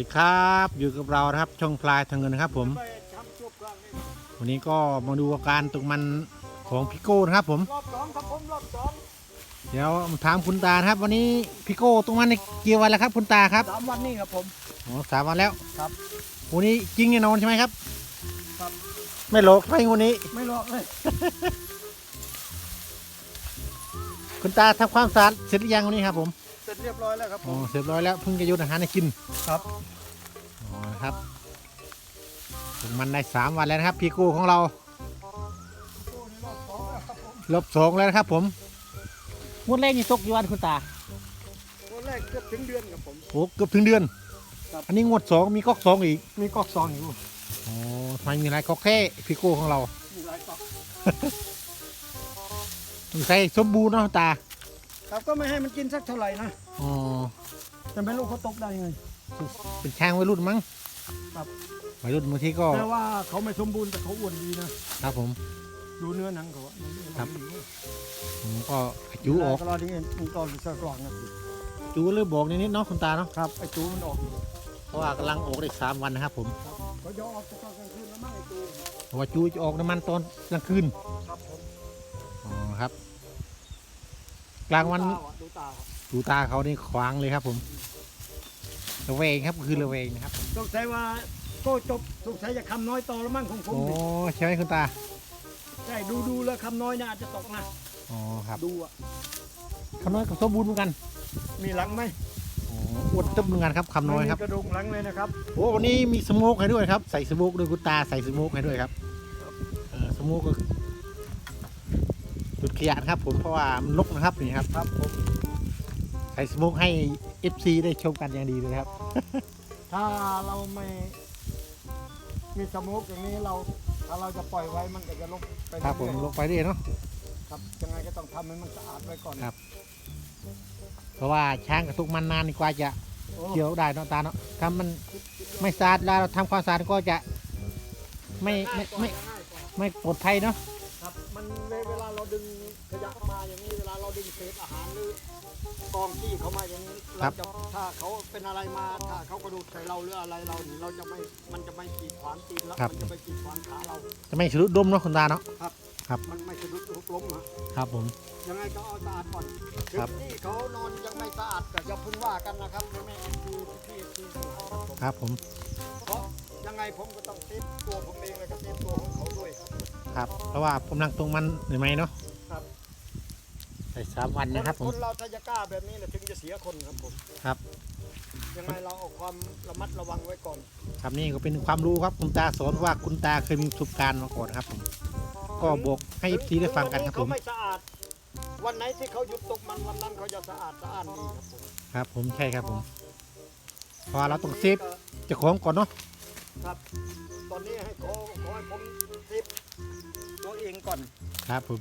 ดีครับอยู่กับเรานะครับช่องพลายทางเงินนะครับ ผมไปทำจุบกลางนี่วันนี้ก็มาดูอาการตกมันของพี่โก้นะครับ ผมรอบสองครับผมรอบสองเดี๋ยวมาถามคุณตานะครับ วันนี้พี่โก้ตกมันในกี่วันแล้วครับ คุณตาครับสามวันนี่ครับผมอ๋อสามวันแล้วครับวันนี้จริงแน่นอนใช่ไหมครับครับ ไม่หลอกไม่วันนี้ ไม่หลอกเลย คุณตาทำความสะอาดเสร็จหรือยังวันนี้ครับผมเส ร็จเรียบร้อยแล้วครับผอ๋อมเสร็จร้อยแล้วเพิ่งจะโยนอาหารให้กินครับอ๋อครับตกมันได้สามวันแล้วนะครับ พี่โก้ของเราโอ้นี่รอบสองแล้วครับผมลบสองแล้วนะครับ ผมงวดแรกนี่ตกกี่วันคุณตาตัวแรกเกือบถึงเดือนครับผม โอ้เกือบถึงเดือน ครับ อันนี้งวดสองมีก๊อกสองอีกมีกอกซองอยู่อ๋อทำไมมีหลายก๊อกแค่พี่โก้ของเรามีหลายกอก ต้องใส่สมบูรณ์เนาะตา ครับก็ไม่ให้มันกินสักเท่าไหร่นะอ๋อแต่ไม่รู้เขาตกได้ยังไง เป็นช้างวัยรุ่นมั้งครับ วัยรุ่นบางทีก็ แต่ว่าเขาไม่สมบูรณ์แต่เขาอ้วนดีนะครับผม ดูเนื้อหนังเขาอะครับ ผมก็จูออกตลอดนี้มันตอนสกลองนะจูเริ่มบอกนิดๆเนาะคุณตาเนาะครับไอ้จูมันออกอยู่เพราะว่ากำลังออกได้สามวันนะครับผมครับเขาจะออกตอนกลางคืนแล้วมั้งไอ้จูเพราะว่าจูจะออกน้ำมันตอนกลางคืนครับผม อ๋อครับ กลางวันดูตาอะดูตาครับดูตาเขานี่ขวางเลยครับ ผมระแวงครับคือระแวงนะครับผมสงสัยว่าโก็จบสงสัยจะคำน้อยต่อแล้วมั้งของผมโอ้นี่ใช่ไหมคุณตาใช่ดูดูแล้วคำน้อยน่าจะตกนะอ๋อครับดูอะคำน้อยกับสมบูรณ์เหมือนกัน มีหลังไหมอ๋ออวดตึ๊บเหมือนกันครับคำน้อยครับไม่มีกระดูกหลังเลยนะครับโอ้วันนี้มีสโมกให้ด้วยครับ ใส่สโมกด้วยคุณตาใส่สโมกให้ด้วยครับเออสโมกก็ จุดขยะนะครับ ผมเพราะว่ามันลกนะครับนี่ครับครับผมใส่สโมกให้ FC ได้ชมกันอย่างดีเลยครับ ถ้าเราไม่มีสโมุกอย่างนี้เรา ถ้าเราจะปล่อยไว้มันก็จะลงไปครับผมเอยๆลงไปเรื่อยเนาะ ครับยังไงก็ต้องทำให้มันสะอาดไว้ก่อนครับ เพราะว่าช้างกระทุกมันนานกว่าจะโอ้เกี่ยวได้เนาะตาเนาะถ้ามันไม่สะอาดแล้วเราทำความสะอาดก็จะไม่ไม่ไม่ง่ายกว่าไม่ปลอดภัยเนาะครับ มันเวลาเราดึงขยะมาอย่างนี้เวลาเราดึงเศษอาหารหรือกองขี้เขามาอย่างนี้เราจะถ้าเขาเป็นอะไรมาถ้าเขากระดูดใส่เราหรืออะไรเรานี่เราจะไม่มันจะไม่กีดขวางตีนเรามันจะไม่กีดขวางขาเรา จะไม่สะดุดดมเนาะคุณตาเนาะ มันไม่สะดุดลุกล้มฮะครับผม ยังไงก็เอาสะอาดก่อนครับถึงที่เขานอนยังไม่สะอาดก็อย่าเพึ่งว่ากันนะครับแม่คือพี่พี่ครับผมครับผมเพราะยังไงผมก็ต้องเซฟตัวผมเองแล้วก็เซฟตัวของเขาด้วยครับ ครับ เพราะว่าผมนั่งตรงมันหรือไม่เนาะครับ ใส่สามวันนะครับผคมนเราถ้าจะกล้าแบบนี้นะถึงจะเสียคนครับผมครับ ยังไงเราเอาความระมัดระวังไว้ก่อน ครับนี่ก็เป็นความรู้ครับคุณตาสอนว่าคุณตาเคยมีประสบการณ์มาก่อนครับผม ก็บอกให้ FC ได้ฟังกันครับผม เขาไม่สะอาด วันไหนที่เขาหยุดตกมันวันนั้นเขาจะสะอาดสะอาดดีครับผมครับ ผมใช่ครับผมเพราะว่าเราต้องเซฟเจ้าของก่อนเนาะครับ ตอนนี้ให้ขอขอให้ผมเซฟตัวเองก่อน ครับผม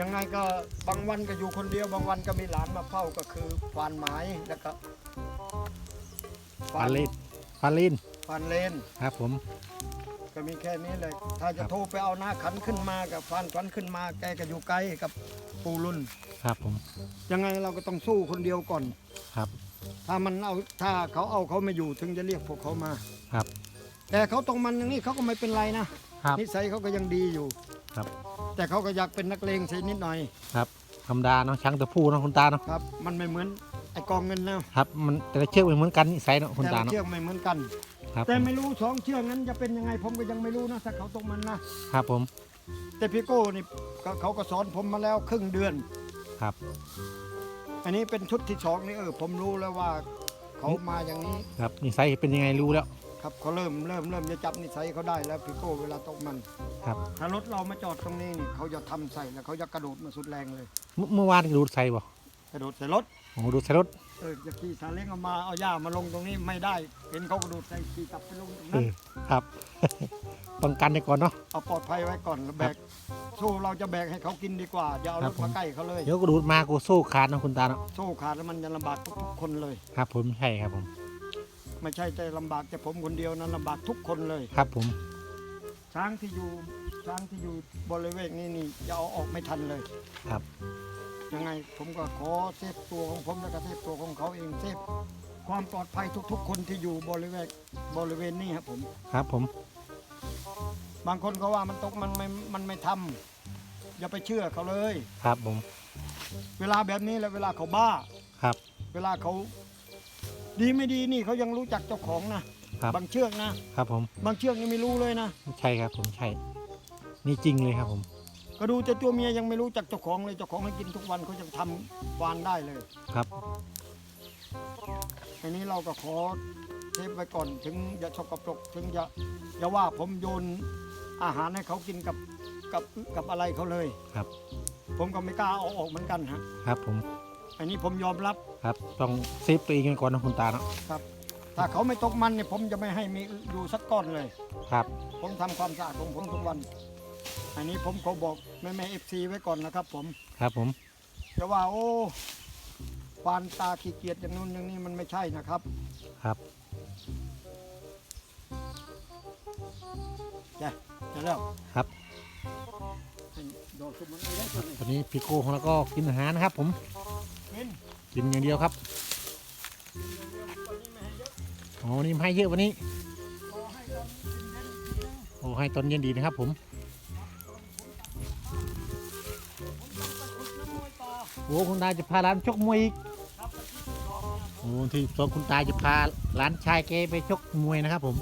ยังไงก็บางวันก็อยู่คนเดียว บางวันก็มีหลานมาเฝ้าก็คือควานไม้แล้วก็ฟาลินฟาลินควานเลนครับผม ก็มีแค่นี้เลยถ้าครัจะบโทรไปเอาหน้าขันขึ้นมากับควานขันขึ้นมา แกก็อยู่ไกลกับปูรุ่น ครับผมยังไงเราก็ต้องสู้คนเดียวก่อน ครับ ถ้ามันเอาถ้าเขาเอาเขาไม่อยู่ถึงจะเรียกพวกเขามา ครับ แต่เขาตรงมันอย่างนี้เขาก็ไม่เป็นไรนะครับ นิสัยเขาก็ยังดีอยู่ ครับ แต่เขาก็อยากเป็นนักเลงใช่นิดหน่อยครับธรรมดาเนาะช้างตัวผู้เนาะคุณตาเนาะครับ มันไม่เหมือนไอ้กองเงินนะครับ มันแต่ละเชือกไม่เหมือนกันนิสัยเนาะคุณแต่ตาละเนาะเชือกไม่เหมือนกัน ครับแต่ไม่รู้สองเชือกนั้นจะเป็นยังไงผมก็ยังไม่รู้นะถ้าเขาตรงมันนะครับผม แต่พี่โก้นี่ก็เขาก็สอนผมมาแล้วครึ่งเดือนครับ อันนี้เป็นชุดที่สองนี่เออผมรู้แล้วว่า เขามาอย่างนี้ครับนิสัยเป็นยังไงรู้แล้ว ครับเขาเริ่มเริ่มเริ่มจะจับนิสัยเขาได้แล้วพี่โก้เวลาตกมันครับ ถ้ารถเรามาจอดตรงนี้นี่เขาจะทำใส่แล้วเขาจะกระโดดมาสุดแรงเลย เมื่อเมื่อวานดูดใส่บ่กระโดดใส่รถโอ้โหดูดใส่รถ เออจะขี่ซาเล้งเอามาเอาหญ้ามาลงตรงนี้ไม่ได้ เห็นเขากระโดดใส่ขี่กลับไปลงตรงเอนั้นอครับ ป้องกันไปก่อนเนาะ เอาปลอดภัยไว้ก่อนแล้วแบกสู้เราจะแบกให้เขากินดีกว่าอย่าเอาครัรบถผม มาใกล้เขาเลยเดี๋ยวก็ดูดมากูสู้ขาดเนาะคุณตาเนาะสู้ขาดแล้วมันจะลำบากทุกๆคนเลย ครับ ผมใช่ครับผม ไม่ใช่แต่ลำบากแต่ผมคนเดียวนั้นลำบากทุกคนเลย ครับผมช้างที่อยู่ช้างที่อยู่บริเวณนี้นี่จะเอาออกไม่ทันเลยครับ ยังไงผมก็ขอเซฟตัวของผมแล้วก็เซฟตัวของเขาเองเซฟความปลอดภัยทุก ๆ คนที่อยู่บริเวณบริเวณนี้ครับผม ครับผม บางคนก็ว่ามันตกมันไม่มันไม่ทำอย่าไปเชื่อเขาเลย ครับผม เวลาแบบนี้แหละเวลาเขาบ้า ครับ เวลาเขา ดีไม่ดีนี่เขายังรู้จักเจ้าของนะครับบางเชือกนะ ครับผม บางเชือกนี่ไม่รู้เลยนะ ใช่ครับผมใช่ นี่จริงเลยครับผม ก็ดูแต่ตัวเมียยังไม่รู้จักเจ้าของเลยเจ้าของให้กินทุกวันเขายังทำวานได้เลยครับอันนี้เราก็ขอเทปไว้ก่อนถึงอย่าชกกระปรกถึงอย่าอย่าว่าผมโยนอาหารให้เขากินกับกับกับอะไรเขาเลยครับ ผมก็ไม่กล้าเอาออกเหมือนกันฮะครับผมอันนี้ผมยอมรับครับต้องเซฟตัวเองกันก่อนนะคุณตาเนาะครับ ถ้าเขาไม่ตกมันเนี่ยผมจะไม่ให้มีอยู่สักก้อนเลย ครับ ผมทำความสะอาดของผมทุกวัน อันนี้ผมขอบอกแม่แม่เอฟซีไว้ก่อนนะครับ ผมครับผมจะว่าโอ้ปานตาขี้เกียจอย่างนู้นอย่างนี้มันไม่ใช่นะครับ ครับจะจะแล้วครับให้ดอกสุมันเอาไว้ตัวนี้ตอนนี้พี่โก้ของเราก็กินอาหารนะครับ ผมกินกินอย่างเดียวครับวันนี้ไม่ให้เยอะอ๋อนี่ไม่ให้เยอะวันนี้ขอให้เรากินเย็นกินเย็นโอ้ให้ตอนเย็นดีนะครับผมผม โอ้คุณตาจะพาร้านชกมวยอีกโอ้ที่สองคุณตาจะพาร้านชายแกไปชกมวยนะครับผม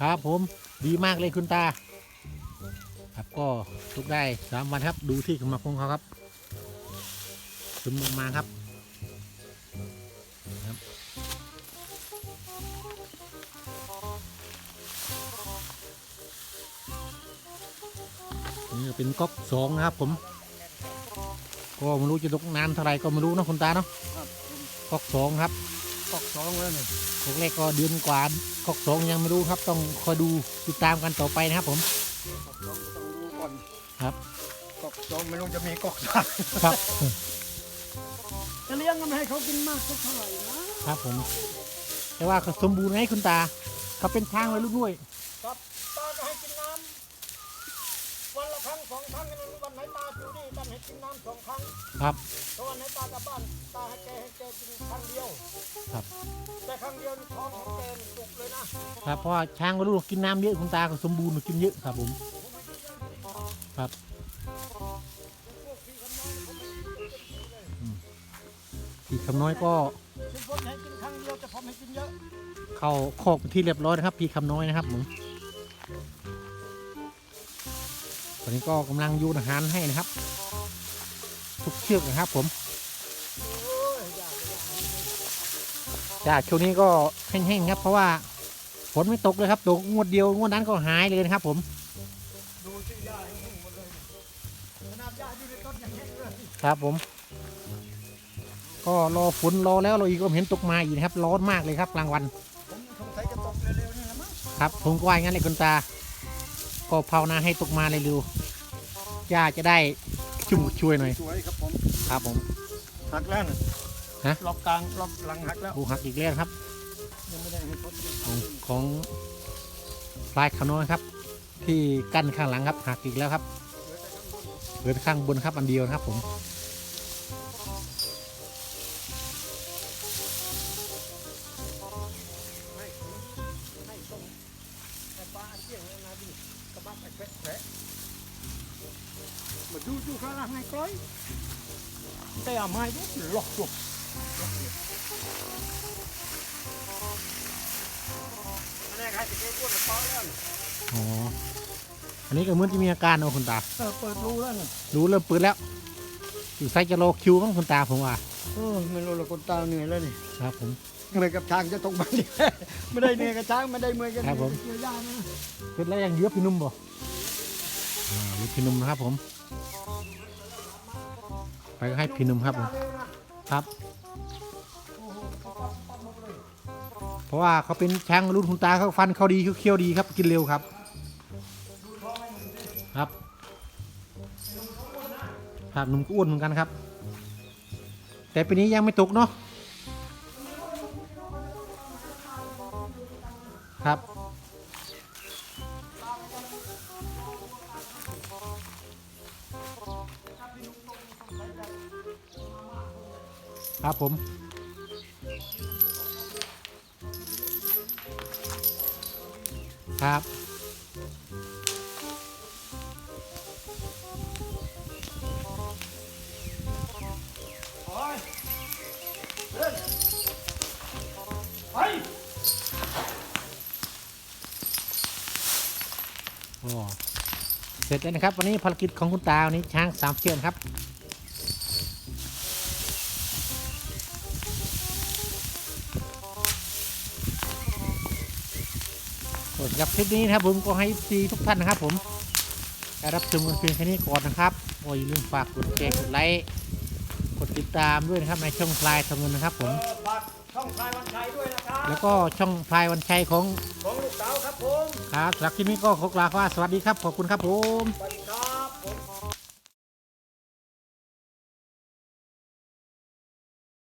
ครับผมดีมากเลยคุณตา ครับก็ทุกได้สามวันครับดูที่ขมักของเขาครับซึมลงมาครับ เป็นก๊อกสองนะครับผม ก็ไม่รู้จะตกนานเท่าไหร่ก็ไม่รู้นะคุณตาเนาะครับก๊อกสองครับกอกสองแล้วนี่ก๊อกแรกก็เดือนกว่าก๊อกสองยังไม่รู้ครับ ต้องคอยดูติดตามกันต่อไปนะครับผมกอกสองต้องดูก่อนครับกอกสองไม่รู้จะมีกอกสามครับจะเลี้ยงก็ไม่ให้เขากินมากสักเท่าไหร่นะครับผม แต่ว่าเขาสมบูรณ์ไงคุณตาเขาเป็นช้างไว้ลูกด้วยครับตาก็ให้กินน้ำวันละครั้งสองครั้งกันวันไหนตาอยู่นี่กันให้กินน้ำ สองครั้งครับเพราะวันไหนตากลับบ้านตาให้แกให้แกกินครั้งเดียว ครับ แต่ครั้งเดียวนี่ท้องของแกนี่จุกเลยนะครับเพราะว่าช้างไว้ลูกกินน้ำเยอะคุณตาก็สมบูรณ์กินเยอะครับผมครับ พวกพี่คำน้อยผมไม่กินเต็มที่เลยพี่คำน้อยก็ทุกคนให้กินครั้งเดียวแต่ผมให้กินเยอะเข้าคอกเป็นที่เรียบร้อยนะครับ พี่คำน้อยนะครับผมตอนนี้ก็กำลังโยูนอาหารให้นะครับ ทุกเชือกนะครับผมยากจากช่วงนี้ก็แห้งๆครับ เพราะว่าฝนไม่ตกเลยครับตกงวดเดียวงวดนั้นก็หายเลยนะครับผมครับผม ก็รอฝนรอแล้วเราอีกก็เห็นตกมาอีกนะครับ ร้อนมากเลยครับกลางวันครับผมก็ว่ายงนั้นเลยคุณตา ก็ภาวนาให้ตกมาเร็วๆย่าจะได้ชุ่มช่วยหน่อยสวย ครับผมครับผม หักแล้วนะฮะล็อกกลางล็อกหลังหักแล้วผูหักอีกแล้วครับ ยังไม่ได้ให้เขาของของพลายขาวน้อยครับ ที่กั้นข้างหลังครับหักอีกแล้วครับเหลือแต่ข้างบนครับอันเดียวนะครับ ผมให้ให้ส่งแต่ปลาเชี่ยงแล้วนะดิกระบะไปแผลมาดูดูข้างล่างให้กล้อย แต่เอาไม้ดูหลอกตัวอันนี้ใครจะเก็บก้นปลาแล้วนี่อ๋อ อันนี้ก็เหมือนจะมีอาการนะคุณตา เออเปิดรูแล้วนี่รู้เริ่มปืนแล้ว อยู่ไซจะรอคิวมั้งคุณตาผมว่าเออไม่รู้ละคนตาเหนื่อยแล้วนี่ครับผมเหนื่อยกับช้างจะตกมันดิไม่ได้เหนื่อยกับช้างไม่ได้เมื่อยกันครับผมเกี่ยวยานะเป็นแล้วยังเยื้อพี่นุ่มบ่อ่าเยื้อพี่นุ่มนะครับผม ไปก็ให้พี่นุ่มครับผมครับ เพราะว่าเขาเป็นช้างรุ่นคุณตาเขาฟันเขาดีเขาเคี้ยวดีครับกินเร็วครับ ครับครับหนุ่มก็อ้วนเหมือนกันครับ แต่ปีนี้ยังไม่ตกเนาะ ครับผม ครับโอ้ยเดินไปโอ้เสร็จแล้วนะครับ วันนี้ภารกิจของคุณตาวันนี้ช้างสามเชือกครับ กดกับคลิปนี้นะครับผมก็ให้ซีทุกท่านนะครับผมได้รับชมกันเพียงแค่นี้ก่อนนะครับโอ้ยอย่าลืมฝากกดแชร์กดไลค์กดติดตามด้วยนะครับในช่องพลายทำเงินนะครับผมเออฝากช่องพลายวันชัยด้วยนะครับ แล้วก็ช่องพลายวันชัยของของลูกสาวครับผมครับสำหรับคลิปนี้ก็ขอกล่าวว่าสวัสดีครับขอบคุณครับผม สวัสดีครับ